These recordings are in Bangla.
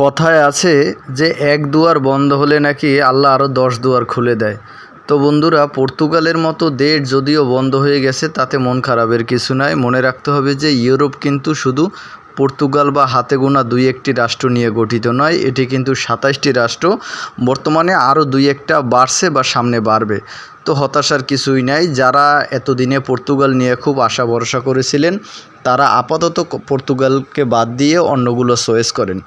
কথায় আছে যে এক দুয়ার বন্ধ হলে নাকি আল্লাহ আরও দশ দুয়ার খুলে দেয়। তো বন্ধুরা, পর্তুগালের মতো দেশ যদিও বন্ধ হয়ে গেছে, তাতে মন খারাপের কিছু নাই। মনে রাখতে হবে যে ইউরোপ কিন্তু শুধু পর্তুগাল বা হাতে গোনা দুই একটি রাষ্ট্র নিয়ে গঠিত নয়, এটি কিন্তু সাতাশটি রাষ্ট্র। বর্তমানে আরও দুই একটা বাড়ছে বা সামনে বাড়বে। তো হতাশার কিছুই নাই। যারা এতদিনে পর্তুগাল নিয়ে খুব আশা ভরসা করেছিলেন, তারা আপাতত পর্তুগালকে বাদ দিয়ে অন্যগুলো চয়েস করেন।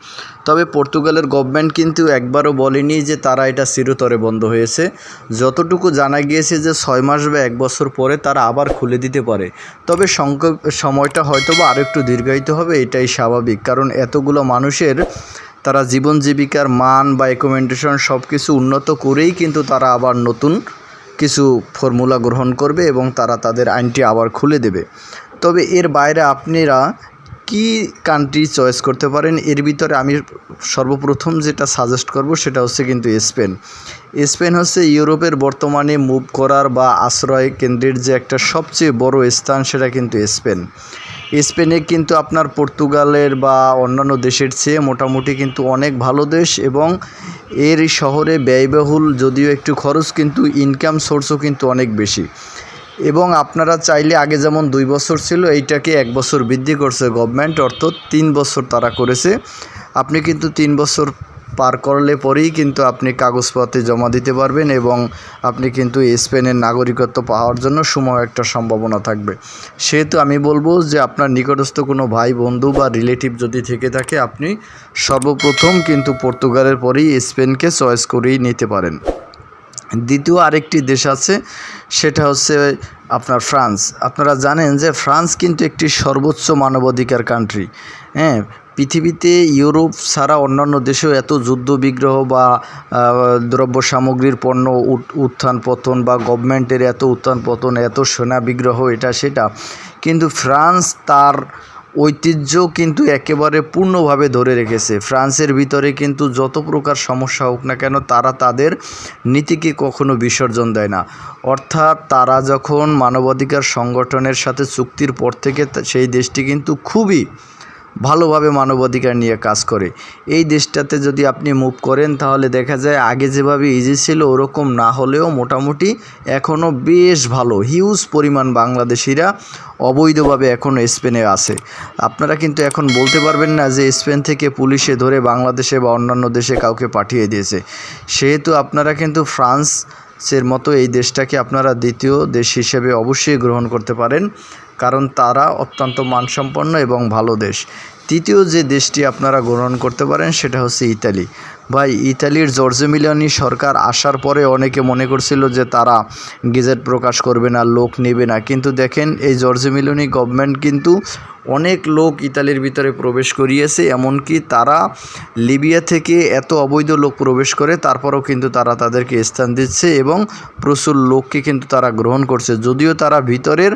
তবে পর্তুগালের গভর্নমেন্ট কিন্তু একবারও বলেনি যে তারা এটা চিরতরে বন্ধ হয়েছে। যতটুকু জানা গিয়েছে যে ছয় মাস বা এক বছর পরে তারা আবার খুলে দিতে পারে। তবে সময়টা হয়তো বা আরও একটু দীর্ঘায়িত হবে, এটাই স্বাভাবিক। কারণ এতগুলো মানুষের তারা জীবন জীবিকার মান বা অ্যাকোমেন্ডেশন সব কিছু উন্নত করেই কিন্তু তারা আবার নতুন কিছু ফর্মুলা গ্রহণ করবে এবং তারা তাদের আইনটি আবার খুলে দেবে। তবে এর বাইরে আপনারা কি কান্ট্রি চয়েস করতে পারেন, এর ভিতরে আমি সর্বপ্রথম যেটা সাজেস্ট করব সেটা হচ্ছে কিন্তু স্পেন স্পেন হচ্ছে ইউরোপের বর্তমানে মুভ করার বা আশ্রয় কেন্দ্রের যে একটা সবচেয়ে বড় স্থান সেটা কিন্তু স্পেন স্পেনে কিন্তু আপনার পর্তুগালের বা অন্যান্য দেশের চেয়ে মোটামুটি কিন্তু অনেক ভালো দেশ এবং এর শহরে ব্যয়বহুল যদিও একটু খরচ, কিন্তু ইনকাম সোর্সও কিন্তু অনেক বেশি। এবং আপনারা চাইলে আগে যেমন দুই বছর ছিল, এইটাকে এক বছর বৃদ্ধি করছে গভর্নমেন্ট অর্থাৎ তিন বছর তারা করেছে। আপনি কিন্তু তিন বছর পার করলে পরেই কিন্তু আপনি কাগজপত্রে জমা দিতে পারবেন এবং আপনি কিন্তু স্পেনের নাগরিকত্ব পাওয়ার জন্য সময় একটা সম্ভাবনা থাকবে। সেহেতু আমি বলব যে আপনার নিকটস্থ কোনো ভাই, বন্ধু বা রিলেটিভ যদি থেকে থাকে, আপনি সর্বপ্রথম কিন্তু পর্তুগালের পরেই স্পেনকে চয়েস করেই নিতে পারেন। দ্বিতীয় আরেকটি দেশ আছে, সেটা হচ্ছে আপনার ফ্রান্স। আপনারা জানেন যে ফ্রান্স কিন্তু একটি সর্বোচ্চ মানবাধিকার কান্ট্রি হ্যাঁ? পৃথিবীতে ইউরোপ ছাড়া অন্যান্য দেশেও এত যুদ্ধ বিগ্রহ বা দ্রব্য সামগ্রীর পণ্য উত- উত্থান পতন বা গভর্নমেন্টের এত উত্থান পতন, এত সেনা বিগ্রহ, এটা সেটা। কিন্তু ফ্রান্স তার ঐতিহ্য কিন্তু একেবারে পূর্ণভাবে ধরে রেখেছে। ফ্রান্সের ভিতরে কিন্তু যত প্রকার সমস্যা হোক না কেন, তারা তাদের নীতিকে কখনো বিসর্জন দেয় না। অর্থাৎ তারা যখন মানবাধিকার সংগঠনের সাথে চুক্তির পর থেকে সেই দেশটি কিন্তু খুবই ভালোভাবে মানবাধিকার নিয়ে কাজ করে। এই দেশটাতে যদি আপনি মুভ করেন, তাহলে দেখা যায় আগে যেভাবে ইজি ছিল, ওরকম না হলেও মোটামুটি এখনও বেশ ভালো। হিউজ পরিমাণ বাংলাদেশিরা অবৈধভাবে এখনও স্পেনে আছে। আপনারা কিন্তু এখন বলতে পারবেন না যে স্পেন থেকে পুলিশে ধরে বাংলাদেশে বা অন্যান্য দেশে কাউকে পাঠিয়ে দিয়েছে। সেহেতু আপনারা কিন্তু ফ্রান্সের মতো এই দেশটাকে আপনারা দ্বিতীয় দেশ হিসেবে অবশ্যই গ্রহণ করতে পারেন। কারণ তারা অত্যন্ত মানসম্পন্ন এবং ভালো দেশ। তৃতীয় যে দেশটি আপনারা গ্রহণ করতে পারেন সেটা হচ্ছে ইতালি। ভাই, ইতালির জর্জে মিলানি সরকার আসার পরে অনেকে মনে করছিল যে তারা গেজেট প্রকাশ করবে না, লোক নেবে না। কিন্তু দেখেন, এই জর্জে মিলানি গভর্নমেন্ট কিন্তু অনেক লোক ইতালির ভিতরে প্রবেশ করিয়েছে, এমনকি তারা লিবিয়া থেকে এত অবৈধ লোক প্রবেশ করে, তারপরেও কিন্তু তারা তাদেরকে স্থান দিচ্ছে এবং প্রচুর লোককে কিন্তু তারা গ্রহণ করছে। যদিও তারা ভিতরের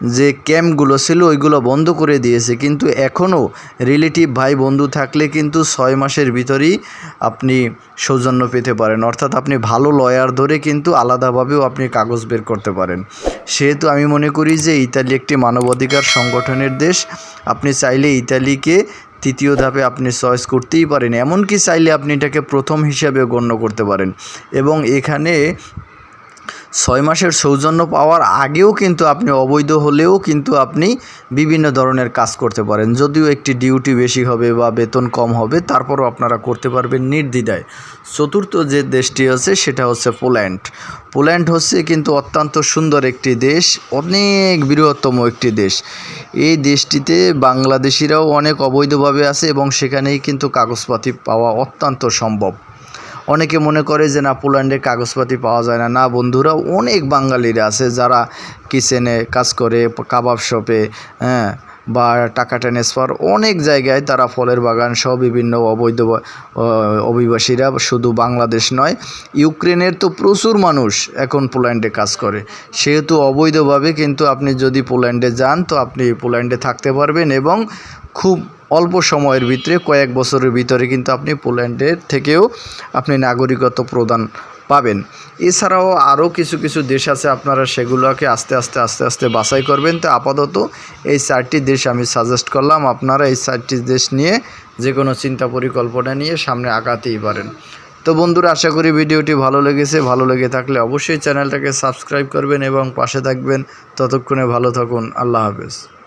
যে ক্যাম্পগুলো ছিল, ওইগুলো বন্ধ করে দিয়েছে। কিন্তু এখনও রিলেটিভ ভাই বন্ধু থাকলে কিন্তু ছয় মাসের ভিতরেই আপনি সৌজন্য পেতে পারেন। অর্থাৎ আপনি ভালো লয়ার ধরে কিন্তু আলাদাভাবেও আপনি কাগজ বের করতে পারেন। সেহেতু আমি মনে করি যে ইতালি একটি মানবাধিকার সংগঠনের দেশ। আপনি চাইলে ইতালিকে তৃতীয় ধাপে আপনি চয়েস করতেই পারেন। এমনকি চাইলে আপনি এটাকে প্রথম হিসাবে গণ্য করতে পারেন। এবং এখানে ছয় মাসের সৌজন্য পাওয়ার আগেও কিন্তু আপনি অবৈধ হলেও কিন্তু আপনি বিভিন্ন ধরনের কাজ করতে পারেন। যদিও একটি ডিউটি বেশি হবে বা বেতন কম হবে, তারপরও আপনারা করতে পারবেন নির্দ্বিধায়। চতুর্থ যে দেশটি আছে, সেটা হচ্ছে পোল্যান্ড। পোল্যান্ড হচ্ছে কিন্তু অত্যন্ত সুন্দর একটি দেশ, অনেক বৃহত্তম একটি দেশ। এই দেশটিতে বাংলাদেশিরাও অনেক অবৈধভাবে আছে এবং সেখানেই কিন্তু কাগজপাতি পাওয়া অত্যন্ত সম্ভব। অনেকে মনে করে যে না, পোল্যান্ডের কাগজপাতি পাওয়া যায় না। না বন্ধুরা, অনেক বাঙালিরা আছে যারা কিচেনে কাজ করে, কাবাব শপে হ্যাঁ বা টাকা ট্রান্সফার অনেক জায়গায় তারা ফলের বাগান সহ বিভিন্ন অবৈধ অভিবাসীরা শুধু বাংলাদেশ নয়, ইউক্রেনের তো প্রচুর মানুষ এখন পোল্যান্ডে কাজ করে। সেহেতু অবৈধভাবে কিন্তু আপনি যদি পোল্যান্ডে যান তো আপনি পোল্যান্ডে থাকতে পারবেন এবং খুব অল্প সময়ের ভিতরে, কয়েক বছরের ভিতরে কিন্তু আপনি পোল্যান্ডের থেকেও আপনি নাগরিকত্ব প্রদান পাবেন। এছাড়াও আরও কিছু কিছু দেশ আছে আপনারা সেগুলোকে আস্তে আস্তে আস্তে আস্তে বাছাই করবেন। তো আপাতত এই চারটি দেশ আমি সাজেস্ট করলাম। আপনারা এই চারটি দেশ নিয়ে যে কোনো চিন্তা পরিকল্পনা নিয়ে সামনে আগাতেই পারেন। তো বন্ধুরা, আশা করি ভিডিওটি ভালো লেগেছে। ভালো লেগে থাকলে অবশ্যই চ্যানেলটাকে সাবস্ক্রাইব করবেন এবং পাশে থাকবেন। ততক্ষণে ভালো থাকুন। আল্লাহ হাফেজ।